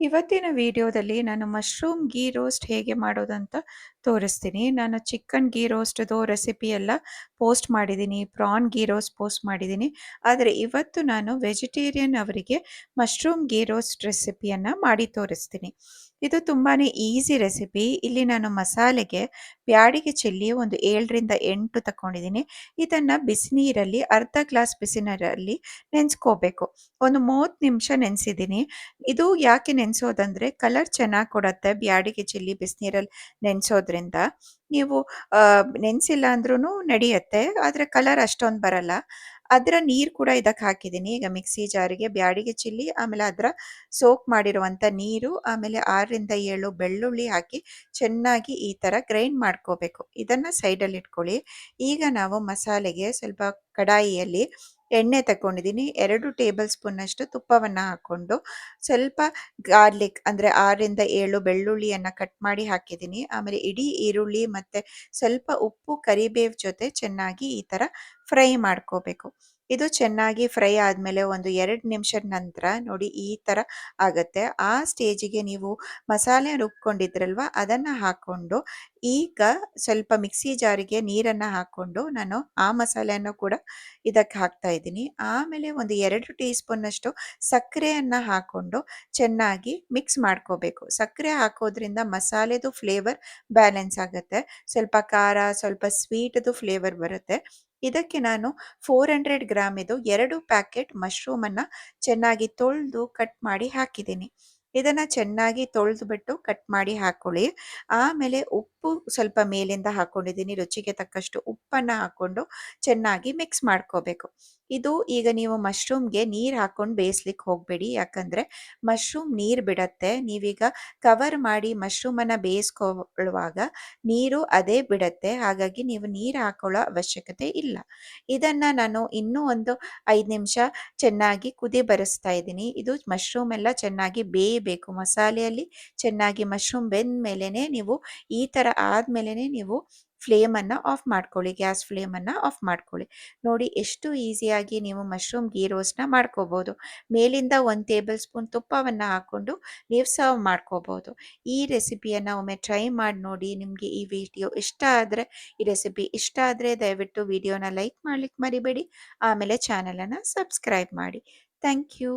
ಇವತ್ತಿನ ವಿಡಿಯೋದಲ್ಲಿ ನಾನು ಮಶ್ರೂಮ್ ಗೀ ರೋಸ್ಟ್ ಹೇಗೆ ಮಾಡೋದಂತ ತೋರಿಸ್ತೀನಿ. ನಾನು ಚಿಕನ್ ಗೀ ರೋಸ್ಟ್ದು ರೆಸಿಪಿ ಎಲ್ಲ ಪೋಸ್ಟ್ ಮಾಡಿದ್ದೀನಿ, ಪ್ರಾನ್ ಗೀ ರೋಸ್ಟ್ ಪೋಸ್ಟ್ ಮಾಡಿದ್ದೀನಿ. ಆದರೆ ಇವತ್ತು ನಾನು ವೆಜಿಟೇರಿಯನ್ ಅವರಿಗೆ ಮಶ್ರೂಮ್ ಗೀ ರೋಸ್ಟ್ ರೆಸಿಪಿಯನ್ನು ಮಾಡಿ ತೋರಿಸ್ತೀನಿ. ಇದು ತುಂಬಾ ಈಸಿ ರೆಸಿಪಿ. ಇಲ್ಲಿ ನಾನು ಮಸಾಲೆಗೆ ಬ್ಯಾಡಿಗೆ ಚೆಲ್ಲಿ ಒಂದು ಏಳರಿಂದ ಎಂಟು ತಗೊಂಡಿದ್ದೀನಿ ಇದನ್ನು ಬಿಸಿನೀರಲ್ಲಿ, ಅರ್ಧ ಗ್ಲಾಸ್ ಬಿಸಿನೀರಲ್ಲಿ ನೆನೆಸ್ಕೋಬೇಕು. ಒಂದು ಮೂವತ್ತು ನಿಮಿಷ ನೆನೆಸಿದ್ದೀನಿ. ಇದು ಯಾಕೆ ನೆನೆಸೋದಂದ್ರೆ, ಕಲರ್ ಚೆನ್ನಾಗಿ ಕೊಡುತ್ತೆ ಬ್ಯಾಡಿಗೆ ಚಿಲ್ಲಿ ಬಿಸಿನೀರಲ್ಲಿ ನೆನೆಸೋದ್ರಿಂದ ನೀವು ನೆನೆಸಿಲ್ಲ ಅಂದ್ರೂ ನಡೆಯುತ್ತೆ, ಆದರೆ ಕಲರ್ ಅಷ್ಟೊಂದು ಬರಲ್ಲ. ಅದರ ನೀರು ಕೂಡ ಇದಕ್ಕೆ ಹಾಕಿದ್ದೀನಿ ಈಗ ಮಿಕ್ಸಿ ಜಾರಿಗೆ ಬ್ಯಾಡಿಗೆ ಚಿಲ್ಲಿ, ಆಮೇಲೆ ಅದರ ಸೋಕ್ ಮಾಡಿರುವಂಥ ನೀರು, ಆಮೇಲೆ ಆರರಿಂದ ಏಳು ಬೆಳ್ಳುಳ್ಳಿ ಹಾಕಿ ಚೆನ್ನಾಗಿ ಈ ಥರ ಗ್ರೈಂಡ್ ಮಾಡ್ಕೋಬೇಕು. ಇದನ್ನು ಸೈಡಲ್ಲಿ ಇಟ್ಕೊಳ್ಳಿ. ಈಗ ನಾವು ಮಸಾಲೆಗೆ ಸ್ವಲ್ಪ ಕಡಾಯಿಯಲ್ಲಿ ಎಣ್ಣೆ ತಗೊಂಡಿದ್ದೀನಿ. ಎರಡು ಟೇಬಲ್ ಸ್ಪೂನಷ್ಟು ತುಪ್ಪವನ್ನು ಹಾಕ್ಕೊಂಡು ಸ್ವಲ್ಪ ಗಾರ್ಲಿಕ್ ಅಂದರೆ ಆರರಿಂದ ಏಳು ಬೆಳ್ಳುಳ್ಳಿಯನ್ನು ಕಟ್ ಮಾಡಿ ಹಾಕಿದ್ದೀನಿ. ಆಮೇಲೆ ಇಡೀ ಈರುಳ್ಳಿ ಮತ್ತು ಸ್ವಲ್ಪ ಉಪ್ಪು, ಕರಿಬೇವು ಜೊತೆ ಚೆನ್ನಾಗಿ ಈ ಥರ ಫ್ರೈ ಮಾಡ್ಕೋಬೇಕು. ಇದು ಚೆನ್ನಾಗಿ ಫ್ರೈ ಆದಮೇಲೆ ಒಂದು ಎರಡು ನಿಮಿಷದ ನಂತರ ನೋಡಿ ಈ ಥರ ಆಗುತ್ತೆ. ಆ ಸ್ಟೇಜಿಗೆ ನೀವು ಮಸಾಲೆ ರುಬ್ಕೊಂಡಿದ್ರಲ್ವ, ಅದನ್ನು ಹಾಕ್ಕೊಂಡು ಈಗ ಸ್ವಲ್ಪ ಮಿಕ್ಸಿ ಜಾರಿಗೆ ನೀರನ್ನು ಹಾಕ್ಕೊಂಡು ನಾನು ಆ ಮಸಾಲೆಯನ್ನು ಕೂಡ ಇದಕ್ಕೆ ಹಾಕ್ತಾ ಇದ್ದೀನಿ. ಆಮೇಲೆ ಒಂದು ಎರಡು ಟೀ ಸ್ಪೂನಷ್ಟು ಸಕ್ಕರೆಯನ್ನು ಹಾಕ್ಕೊಂಡು ಚೆನ್ನಾಗಿ ಮಿಕ್ಸ್ ಮಾಡ್ಕೋಬೇಕು. ಸಕ್ಕರೆ ಹಾಕೋದ್ರಿಂದ ಮಸಾಲೆದು ಫ್ಲೇವರ್ ಬ್ಯಾಲೆನ್ಸ್ ಆಗುತ್ತೆ. ಸ್ವಲ್ಪ ಖಾರ, ಸ್ವಲ್ಪ ಸ್ವೀಟದು ಫ್ಲೇವರ್ ಬರುತ್ತೆ. ಇದಕ್ಕೆ ನಾನು ಫೋರ್ ಹಂಡ್ರೆಡ್ ಗ್ರಾಮ್ ಇದು ಎರಡು ಪ್ಯಾಕೆಟ್ ಮಶ್ರೂಮನ್ನು ಚೆನ್ನಾಗಿ ತೊಳೆದು ಕಟ್ ಮಾಡಿ ಹಾಕಿದ್ದೀನಿ. ಇದನ್ನು ಚೆನ್ನಾಗಿ ತೊಳೆದುಬಿಟ್ಟು ಕಟ್ ಮಾಡಿ ಹಾಕ್ಕೊಳ್ಳಿ ಆಮೇಲೆ ಉಪ್ಪು ಸ್ವಲ್ಪ ಮೇಲಿಂದ ಹಾಕ್ಕೊಂಡಿದ್ದೀನಿ ರುಚಿಗೆ ತಕ್ಕಷ್ಟು ಉಪ್ಪನ್ನು ಹಾಕ್ಕೊಂಡು ಚೆನ್ನಾಗಿ ಮಿಕ್ಸ್ ಮಾಡ್ಕೋಬೇಕು. ಇದು ಈಗ ನೀವು ಮಶ್ರೂಮ್ಗೆ ನೀರು ಹಾಕ್ಕೊಂಡು ಬೇಯಿಸ್ಲಿಕ್ಕೆ ಹೋಗಬೇಡಿ. ಯಾಕಂದರೆ ಮಶ್ರೂಮ್ ನೀರು ಬಿಡತ್ತೆ. ನೀವೀಗ ಕವರ್ ಮಾಡಿ ಮಶ್ರೂಮನ್ನು ಬೇಯಿಸ್ಕೊಳ್ಳುವಾಗ ನೀರು ಅದೇ ಬಿಡತ್ತೆ. ಹಾಗಾಗಿ ನೀವು ನೀರು ಹಾಕೊಳ್ಳೋ ಅವಶ್ಯಕತೆ ಇಲ್ಲ. ಇದನ್ನು ನಾನು ಇನ್ನೂ ಒಂದು ಐದು ನಿಮಿಷ ಚೆನ್ನಾಗಿ ಕುದಿ ಬರೆಸ್ತಾ ಇದ್ದೀನಿ. ಇದು ಮಶ್ರೂಮ್ ಎಲ್ಲ ಚೆನ್ನಾಗಿ ಬೇಯಬೇಕು. ಮಸಾಲೆಯಲ್ಲಿ ಚೆನ್ನಾಗಿ ಮಶ್ರೂಮ್ ಬೆಂದ ಮೇಲೇ ನೀವು ಈ ಥರ ಆದಮೇಲೆ ನೀವು ಫ್ಲೇಮನ್ನು ಆಫ್ ಮಾಡ್ಕೊಳ್ಳಿ, ಗ್ಯಾಸ್ ಫ್ಲೇಮನ್ನು ಆಫ್ ಮಾಡ್ಕೊಳ್ಳಿ. ನೋಡಿ ಎಷ್ಟು ಈಸಿಯಾಗಿ ನೀವು ಮಶ್ರೂಮ್ ಗೀ ರೋಸ್ಟ್ನ ಮಾಡ್ಕೋಬೋದು. ಮೇಲಿಂದ ಒಂದು ಟೇಬಲ್ ಸ್ಪೂನ್ ತುಪ್ಪವನ್ನು ಹಾಕ್ಕೊಂಡು ನೀವು ಸರ್ವ್ ಮಾಡ್ಕೋಬೋದು. ಈ ರೆಸಿಪಿಯನ್ನು ಒಮ್ಮೆ ಟ್ರೈ ಮಾಡಿ ನೋಡಿ, ನಿಮಗೆ ಈ ವಿಡಿಯೋ ಇಷ್ಟ ಆದರೆ, ಈ ರೆಸಿಪಿ ಇಷ್ಟ ಆದರೆ ದಯವಿಟ್ಟು ವಿಡಿಯೋನ ಲೈಕ್ ಮಾಡ್ಲಿಕ್ಕೆ ಮರಿಬೇಡಿ. ಆಮೇಲೆ ಚಾನಲನ್ನು ಸಬ್ಸ್ಕ್ರೈಬ್ ಮಾಡಿ. Thank you.